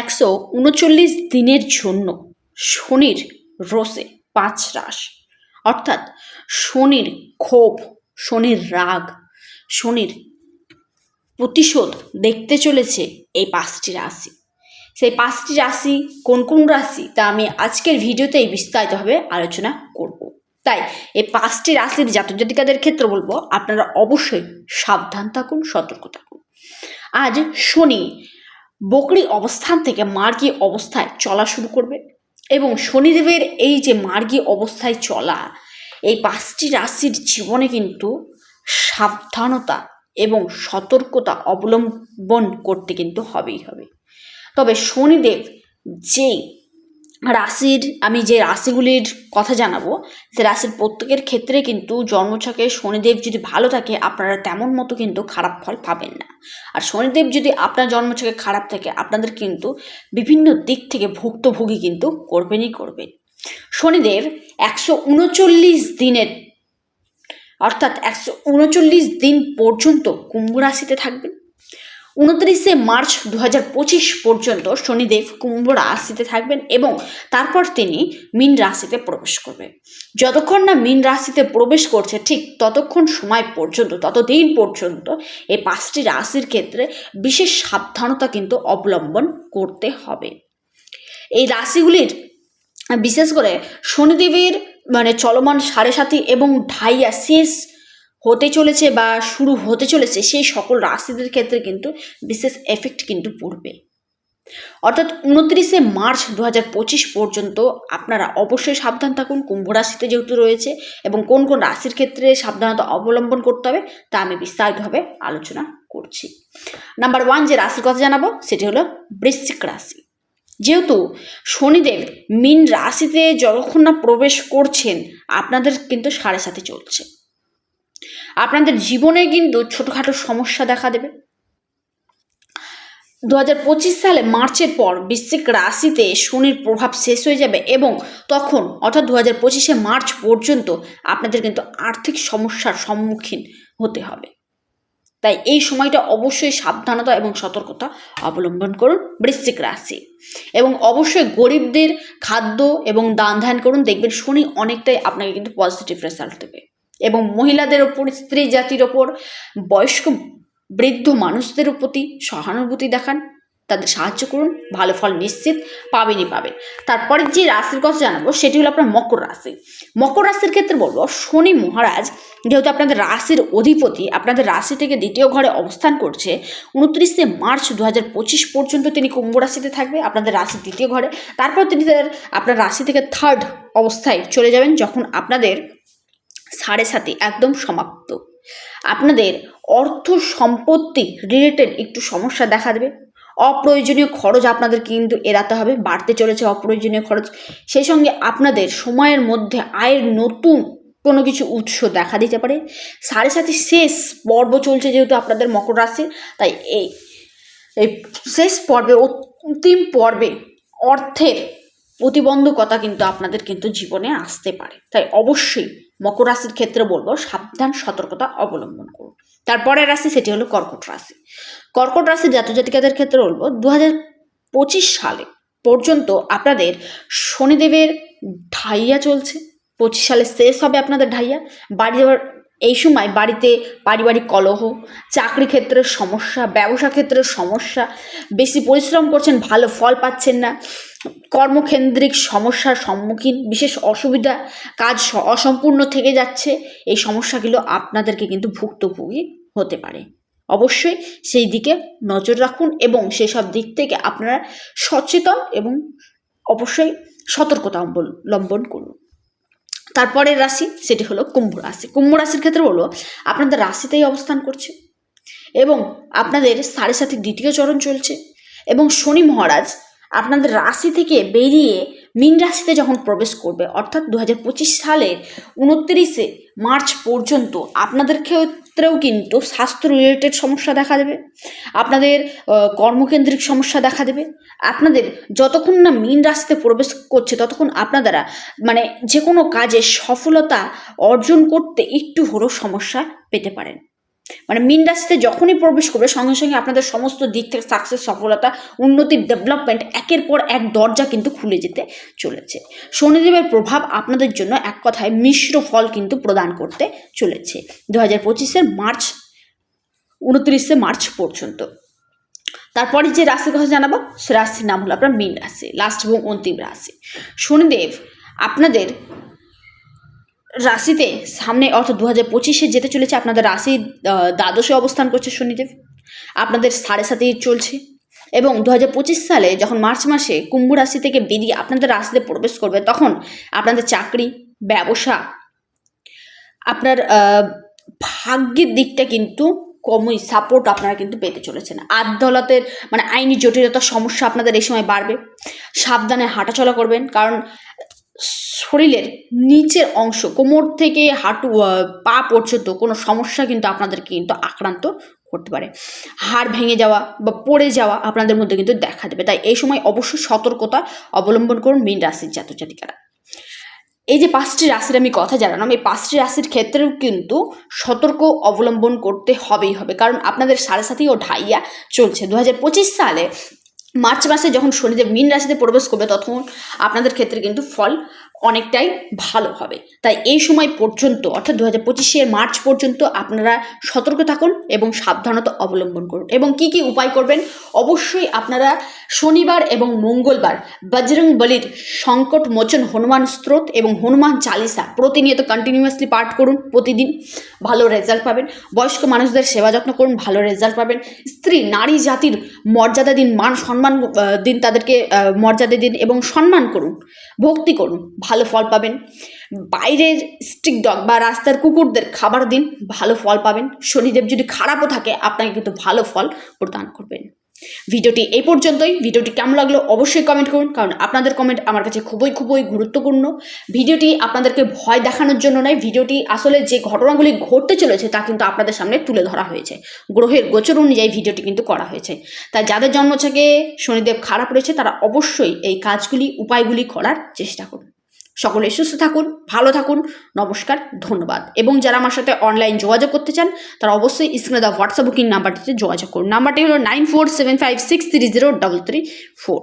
একশো উনচল্লিশ দিনের জন্য শনির রোষে পাঁচ রাস অর্থাৎ শনির ক্ষোভ, শনির রাগ, শনির প্রতিশোধ দেখতে চলেছে এই পাঁচটি রাশি। সেই পাঁচটি রাশি কোন কোন রাশি, তা আমি আজকের ভিডিওতেই বিস্তারিতভাবে আলোচনা করব। তাই এই পাঁচটি রাশির জাতক জাতিকাদের ক্ষেত্রে বলব, আপনারা অবশ্যই সাবধান থাকুন, সতর্ক থাকুন। আজ শনি বকরি অবস্থান থেকে মার্গী অবস্থায় চলা শুরু করবে এবং শনিদেবের এই যে মার্গী অবস্থায় চলা, এই পাঁচটি রাশির জীবনে কিন্তু সাবধানতা এবং সতর্কতা অবলম্বন করতে কিন্তু হবেই হবে। তবে শনিদেব যে রাশির, আমি যে রাশিগুলির কথা জানাব, সে রাশির প্রত্যেকের ক্ষেত্রে কিন্তু জন্মছকে শনিদেব যদি ভালো থাকে, আপনারা তেমন মতো কিন্তু খারাপ ফল পাবেন না। আর শনিদেব যদি আপনার জন্মছকে খারাপ থাকে, আপনাদের কিন্তু বিভিন্ন দিক থেকে ভুক্তভোগী কিন্তু করবেনই করবেন। শনিদেব একশো উনচল্লিশ দিনের, অর্থাৎ একশো উনচল্লিশ দিন পর্যন্ত কুম্ভ রাশিতে থাকবেন। উনত্রিশে মার্চ দু হাজার পঁচিশ পর্যন্ত শনিদেব কুম্ভ রাশিতে থাকবেন এবং তারপর তিনি মীন রাশিতে প্রবেশ করবে। যতক্ষণ না মীন রাশিতে প্রবেশ করছে, ঠিক ততক্ষণ সময় পর্যন্ত, ততদিন পর্যন্ত এই পাঁচটি রাশির ক্ষেত্রে বিশেষ সাবধানতা কিন্তু অবলম্বন করতে হবে। এই রাশিগুলির, বিশেষ করে শনিদেবের মানে চলমান সাড়ে সাথী এবং ঢাইয়া শেষ হতে চলেছে বা শুরু হতে চলেছে সেই সকল রাশিদের ক্ষেত্রে কিন্তু বিশেষ এফেক্ট কিন্তু পড়বে। অর্থাৎ উনত্রিশে মার্চ দু হাজার পঁচিশ পর্যন্ত আপনারা অবশ্যই সাবধান থাকুন, কুম্ভ রাশিতে যেহেতু রয়েছে এবং কোন কোন রাশির ক্ষেত্রে সাবধানতা অবলম্বন করতে হবে তা আমি বিস্তারিতভাবে আলোচনা করছি। নাম্বার ওয়ান যে রাশির কথা জানাব সেটি হলো বৃশ্চিক রাশি। যেহেতু শনিদেব মিন রাশিতে যতক্ষণ না প্রবেশ করছেন, আপনাদের কিন্তু সাড়ে সাথে চলছে। আপনাদের জীবনে কিন্তু ছোটোখাটো সমস্যা দেখা দেবে। দু হাজার পঁচিশ সালে মার্চের পর বৃশ্চিক রাশিতে শনির প্রভাব শেষ হয়ে যাবে এবং তখন অর্থাৎ দু হাজার পঁচিশে মার্চ পর্যন্ত আপনাদের কিন্তু আর্থিক সমস্যার সম্মুখীন হতে হবে। তাই এই সময়টা অবশ্যই সাবধানতা এবং সতর্কতা অবলম্বন করুন বৃশ্চিক রাশি। এবং অবশ্যই গরিবদের খাদ্য এবং দান ধ্যান করুন। দেখবেন শনি অনেকটাই আপনাকে কিন্তু পজিটিভ রেজাল্ট দেবে। এবং মহিলাদের ওপর, স্ত্রী জাতির ওপর, বয়স্ক বৃদ্ধ মানুষদের প্রতি সহানুভূতি দেখান। তাদের সাহায্য করুন, ভালো ফল নিশ্চিত পাবেনই পাবেন। তারপরে যে রাশির কথা জানাব, সেটি হলো আপনার মকর রাশি। মকর রাশির ক্ষেত্রে বলব, শনি মহারাজ যেহেতু আপনাদের রাশির অধিপতি, আপনাদের রাশি থেকে দ্বিতীয় ঘরে অবস্থান করছে, উনত্রিশে মার্চ দু হাজার পঁচিশ পর্যন্ত তিনি কুম্ভ রাশিতে থাকবে, আপনাদের রাশির দ্বিতীয় ঘরে। তারপর তিনি তার আপনার রাশি থেকে থার্ড অবস্থায় চলে যাবেন, যখন আপনাদের সাড়ে সাতে একদম সমাপ্ত। আপনাদের অর্থ সম্পত্তি রিলেটেড একটু সমস্যা দেখা দেবে। অপ্রয়োজনীয় খরচ আপনাদের কিন্তু এড়াতে হবে, বাড়তে চলেছে অপ্রয়োজনীয় খরচ। সেই সঙ্গে আপনাদের সময়ের মধ্যে আয়ের নতুন কোনো কিছু উৎস দেখা দিতে পারে। সাড়ে সাথে শেষ পর্ব চলছে যেহেতু আপনাদের মকর রাশির, তাই এই এই শেষ পর্বে, অন্তিম পর্বে অর্থের প্রতিবন্ধকতা কিন্তু আপনাদের কিন্তু জীবনে আসতে পারে। তাই অবশ্যই মকর রাশির ক্ষেত্রে বলব সাবধান সতর্কতা অবলম্বন করুন। তারপরের রাশি সেটি হলো কর্কট রাশি। কর্কট রাশির জাতজাতিকাদের ক্ষেত্রে বলব দু হাজার পঁচিশ সালে পর্যন্ত আপনাদের শনিদেবের ঢাইয়া চলছে। পঁচিশ সালে শেষ হবে আপনাদের ঢাইয়া। বাড়ি যাওয়ার এই সময় বাড়িতে পারিবারিক কলহ, চাকরি ক্ষেত্রের সমস্যা, ব্যবসা ক্ষেত্রের সমস্যা, বেশি পরিশ্রম করছেন, ভালো ফল পাচ্ছেন না, কর্মকেন্দ্রিক সমস্যার সম্মুখীন, বিশেষ অসুবিধা, কাজ অসম্পূর্ণ থেকে যাচ্ছে, এই সমস্যাগুলো আপনাদেরকে কিন্তু ভুক্তভোগী হতে পারে। অবশ্যই সেই দিকে নজর রাখুন এবং সেসব দিক থেকে আপনারা সচেতন এবং অবশ্যই সতর্কতা অবলম্বন করুন। তারপরের রাশি সেটি হলো কুম্ভ রাশি। কুম্ভ রাশির ক্ষেত্রে হলো আপনাদের রাশিতেই অবস্থান করছে এবং আপনাদের সাড়ে সাথে দ্বিতীয় চরণ চলছে এবং শনি মহারাজ আপনাদের রাশি থেকে বেরিয়ে মীন রাশিতে যখন প্রবেশ করবে, অর্থাৎ দু হাজার পঁচিশ সালের উনত্রিশে মার্চ পর্যন্ত আপনাদের ক্ষেত্রেও কিন্তু স্বাস্থ্য রিলেটেড সমস্যা দেখা দেবে, আপনাদের কর্মকেন্দ্রিক সমস্যা দেখা দেবে, আপনাদের যতক্ষণ না মীন রাশিতে প্রবেশ করছে, ততক্ষণ আপনারা মানে যে কোনো কাজে সফলতা অর্জন করতে একটু হলেও সমস্যা পেতে পারেন। মানে মিন রাশিতে যখনই প্রবেশ করবে, সঙ্গে সঙ্গে আপনাদের সমস্ত দিক থেকে সাকসেস সফলতা, উন্নতি ডেভেলপমেন্ট একের পর এক দরজা কিন্তু খুলে যেতে চলেছে। শনিদেবের প্রভাব আপনাদের জন্য এক কথায় মিশ্র ফল কিন্তু প্রদান করতে চলেছে। দু হাজার পঁচিশের মার্চ, উনত্রিশে মার্চ পর্যন্ত। তারপরে যে রাশির কথা জানাব, সে রাশির নাম হলো আপনার মীন রাশি লাস্ট এবং অন্তিম রাশি। শনিদেব, আপনাদের রাশিতে সামনে অর্থাৎ দু হাজার পঁচিশে যেতে চলেছে, আপনাদের রাশি দ্বাদশে অবস্থান করছে শনিদেব। আপনাদের সাড়ে সাতেই চলছে। এবং দু হাজার পঁচিশ সালে যখন মার্চ মাসে কুম্ভ রাশি থেকে বেরিয়ে আপনাদের রাশিতে প্রবেশ করবে, তখন আপনাদের চাকরি, ব্যবসা, আপনার ভাগ্যের দিকটা কিন্তু কমই সাপোর্ট আপনারা কিন্তু পেতে চলেছেন। আদালতের মানে আইনি জটিলতার সমস্যা আপনাদের এই সময় বাড়বে। সাবধানে হাঁটাচলা করবেন, কারণ শরীরের নিচের অংশ, কোমর থেকে হাঁটু পা পর্যন্ত কোনো সমস্যা কিন্তু আপনাদেরকে কিন্তু আক্রান্ত করতে পারে। হাড় ভেঙে যাওয়া বা পড়ে যাওয়া আপনাদের মধ্যে কিন্তু দেখা দেবে। তাই এই সময় অবশ্যই সতর্কতা অবলম্বন করুন মীন রাশির জাতজাতিকারা এই যে পাঁচটি রাশির আমি কথা জানালাম, এই পাঁচটি রাশির ক্ষেত্রেও কিন্তু সতর্ক অবলম্বন করতে হবেই হবে। কারণ আপনাদের সাড়ে সাথেই ও ঢাইয়া চলছে। দু হাজার পঁচিশ সালে মার্চ মাসে যখন শনিদেব মীন রাশিতে প্রবেশ করবে তখন আপনাদের ক্ষেত্রে কিন্তু ফল অনেকটাই ভালো হবে। তাই এই সময় পর্যন্ত, অর্থাৎ দু হাজার পঁচিশের মার্চ পর্যন্ত আপনারা সতর্ক থাকুন এবং সাবধানতা অবলম্বন করুন। এবং কি কি উপায় করবেন? অবশ্যই আপনারা শনিবার এবং মঙ্গলবার বজরং বলির সংকট মোচন হনুমান স্রোত এবং হনুমান চালিসা প্রতিনিয়ত কন্টিনিউয়াসলি পাঠ করুন প্রতিদিন। ভালো রেজাল্ট পাবেন। বয়স্ক মানুষদের সেবা যত্ন করুন, ভালো রেজাল্ট পাবেন। স্ত্রী, নারী, জাতির মর্যাদা দিন, মান সম্মান দিন তাদেরকে মর্যাদা দিন এবং সম্মান করুন, ভক্তি করুন ভালো ফল পাবেন। বাইরের স্টিক ডগ বা রাস্তার কুকুরদের খাবার দিন, ভালো ফল পাবেন। শনিদেব যদি খারাপও থাকে, আপনাকে কিন্তু ভালো ফল প্রদান করবেন। ভিডিওটি এই পর্যন্তই। ভিডিওটি কেমন লাগল অবশ্যই কমেন্ট করুন, কারণ আপনাদের কমেন্ট আমার কাছে খুবই খুবই গুরুত্বপূর্ণ। ভিডিওটি আপনাদেরকে ভয় দেখানোর জন্য নয়, ভিডিওটি আসলে যে ঘটনাগুলি ঘটতে চলেছে তা কিন্তু আপনাদের সামনে তুলে ধরা হয়েছে। গ্রহের গোচর অনুযায়ী ভিডিওটি কিন্তু করা হয়েছে। তাই যাদের জন্ম থেকে শনিদেব খারাপ রয়েছে, তারা অবশ্যই এই কাজগুলি, উপায়গুলি করার চেষ্টা করুন। সকলে সুস্থ থাকুন, ভালো থাকুন, নমস্কার, ধন্যবাদ। এবং যারা আমার সাথে অনলাইন যোগাযোগ করতে চান, তারা অবশ্যই স্ক্রিনে দেওয়া হোয়াটসঅ্যাপ বুকিং নাম্বারটিতে যোগাযোগ করুন। নাম্বারটি হলো nine four seven five six three zero double three four